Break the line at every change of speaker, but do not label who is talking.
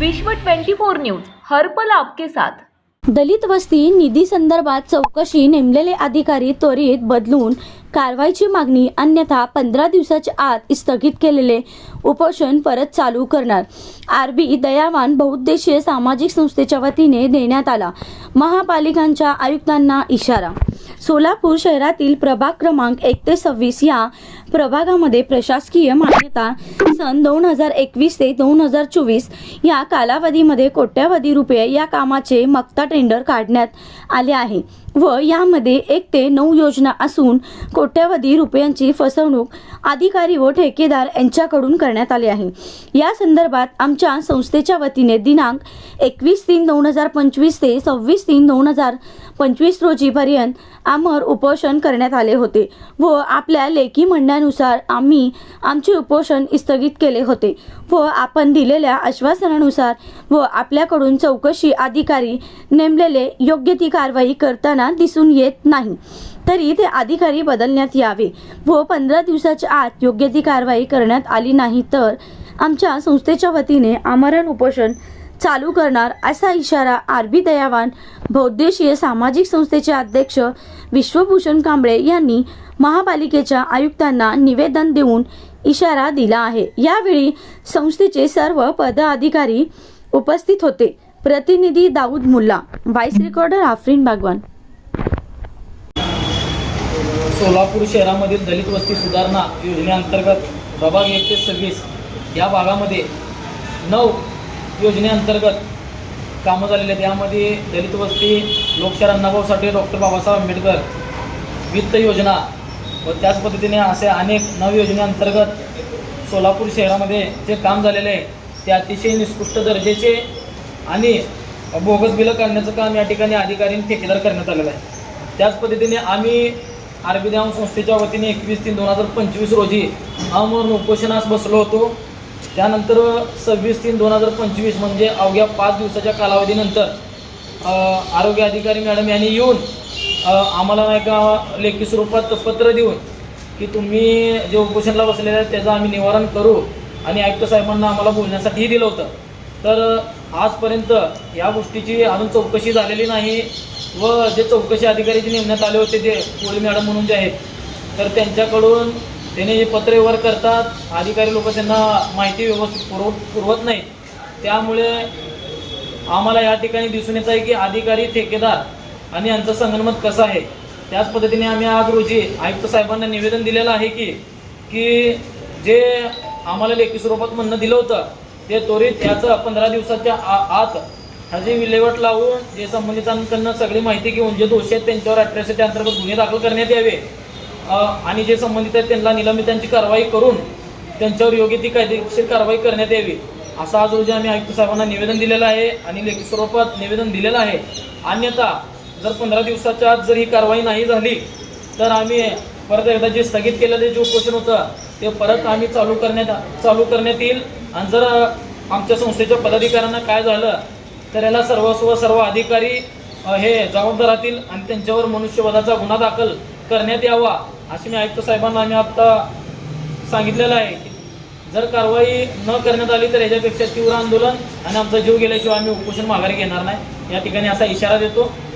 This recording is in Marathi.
विश्व 24 न्यूज हर्पल आपके साथ.
दलित वस्ती निधी संदर्भात चौकशी नेमलेले अधिकारी त्वरित बदलून कारवाईची मागणी अन्यथा पंधरा दिवसाच्या आत स्थगित केलेले उपोषण परत चालू करणार. आर बी दयावान बहुउद्देशीय सामाजिक संस्थेच्या वतीने देण्यात आला. महापालिकांच्या आयुक्तांना इशारा. सोलापूर शहरातील प्रभाग क्रमांक एक ते सव्वीस या प्रभागामध्ये प्रशासकीय मान्यता सन दोन हजार एकवीस ते दोन हजार चोवीस या कालावधीमध्ये कोट्यावधी रुपये या कामाचे मक्ता टेंडर काढण्यात आले आहे व यामध्ये एक ते नऊ योजना असून कोट्यावधी रुपयांची फसवणूक अधिकारी व ठेकेदार यांच्याकडून करण्यात आली आहे. या संदर्भात आमच्या संस्थेच्या वतीने दिनांक एकवीस तीन दोन हजार पंचवीस ते सव्वीस तीन दोन हजार पंचवीस रोजीपर्यंत आमर उपोषण करण्यात आले होते व आपल्या लेखी म्हणण्यानुसार आम्ही आमचे उपोषण स्थगित केले होते व आपण दिलेल्या आश्वासनानुसार व आपल्याकडून चौकशी अधिकारी नेमलेले योग्य ती कारवाई करताना दिसून येत नाही. तरी ते अधिकारी बदलण्यात यावे व पंधरा दिवसाच्या आत योग्य ती कारवाई करण्यात आली नाही तर आमच्या संस्थेच्या वतीने आमरण उपोषण चालू करणार असा इशारा आरबी दयावान बहुद्देशीय सामाजिक संस्थेचे अध्यक्ष विश्वभूषण कांबळे यांनी महापालिकेच्या आयुक्तांना निवेदन देऊन इशारा दिला आहे. यावेळी संस्थेचे सर्व पदाधिकारी उपस्थित होते. प्रतिनिधी दाऊद मुल्ला व्हाईस रेकॉर्डर आफरीन बागवान.
सोलापूर शहरामधील दलित वस्ती सुधारणा योजनेअंतर्गत प्रभाग एक ते सव्वीस. या भागामध्ये नऊ योजनेअंतर्गत कामं झालेली आहेत. यामध्ये दलित वस्ती लोकशाहीर अण्णाभाऊ साठे डॉक्टर बाबासाहेब आंबेडकर वित्त योजना व त्याच पद्धतीने असे अनेक नव योजनेअंतर्गत सोलापूर शहरामध्ये जे काम झालेले आहे ते अतिशय निष्कृष्ट दर्जेचे आणि बोगस बिलं काढण्याचं काम या ठिकाणी अधिकारी ठेकेदार करण्यात आलेलं आहे. त्याच पद्धतीने आम्ही आरबी संस्थेच्या वतीने एकवीस तीन दोन हजार पंचवीस रोजी अमरण उपोषणास बसलो होतो. त्यानंतर सव्वीस तीन दोन हजार पंचवीस म्हणजे अवघ्या पाच दिवसाच्या कालावधीनंतर आरोग्य अधिकारी मॅडम यांनी येऊन आम्हाला नाही का लेखी स्वरूपात पत्र देऊन की तुम्ही जे उपोषणला बसलेले आहेत त्याचं आम्ही निवारण करू. आणि आयुक्त साहेबांना आम्हाला बोलण्यासाठीही दिलं होतं. तर आजपर्यंत या गोष्टीची अजून चौकशी झालेली नाही व जे चौकशी अधिकारी जे नेमण्यात आले होते जे कोळी मॅडम म्हणून जे आहेत तर त्यांच्याकडून त्याने जे पत्र व्यवहार करतात अधिकारी लोक त्यांना माहिती व्यवस्थित पुरव पुरवत नाहीत. त्यामुळे आम्हाला या ठिकाणी दिसून येत आहे की अधिकारी ठेकेदार आणि यांचं संगनमत कसं आहे? त्याच पद्धतीने आम्ही आज रोजी आयुक्त साहेबांना निवेदन दिलेलं आहे की की जे आम्हाला लेखी स्वरूपात म्हणणं दिलं होतं ते त्वरित याचं पंधरा दिवसाच्या आ आत ह्याची विल्हेवाट लावून जे संबंधितांकडनं सगळी माहिती घेऊन जे दोषी आहेत त्यांच्यावर अट्रॅसिटी अंतर्गत गुन्हे दाखल करण्यात यावे आणि जे संबंधित आहेत त्यांना निलंबितांची कारवाई करून त्यांच्यावर योग्य ती कायदेशीर कारवाई करण्यात यावी असं आज रोजी आम्ही आयुक्त साहेबांना निवेदन दिलेलं आहे आणि लेखी स्वरूपात निवेदन दिलेलं आहे. अन्यथा जर पंधरा दिवसाच्या आत जर ही कारवाई नाही झाली तर आम्ही परत एकदा जे स्थगित केलेले जे उपोषण होतं ते परत आम्ही चालू करण्यात चालू करण्यात येईल. आणि जर आमच्या संस्थेच्या पदाधिकाऱ्यांना काय झालं तर याला सर्वस्व सर्व अधिकारी हे जबाबदार राहतील आणि त्यांच्यावर मनुष्यवधाचा गुन्हा दाखल करण्यात यावा असे मी आयुक्त साहेबांना आम्ही आत्ता सांगितलेलं आहे की जर कारवाई न करण्यात आली तर याच्यापेक्षा तीव्र आंदोलन आणि आमचा जीव गेल्याशिवाय आम्ही उपोषण माघारी घेणार नाही. या ठिकाणी असा इशारा देतो.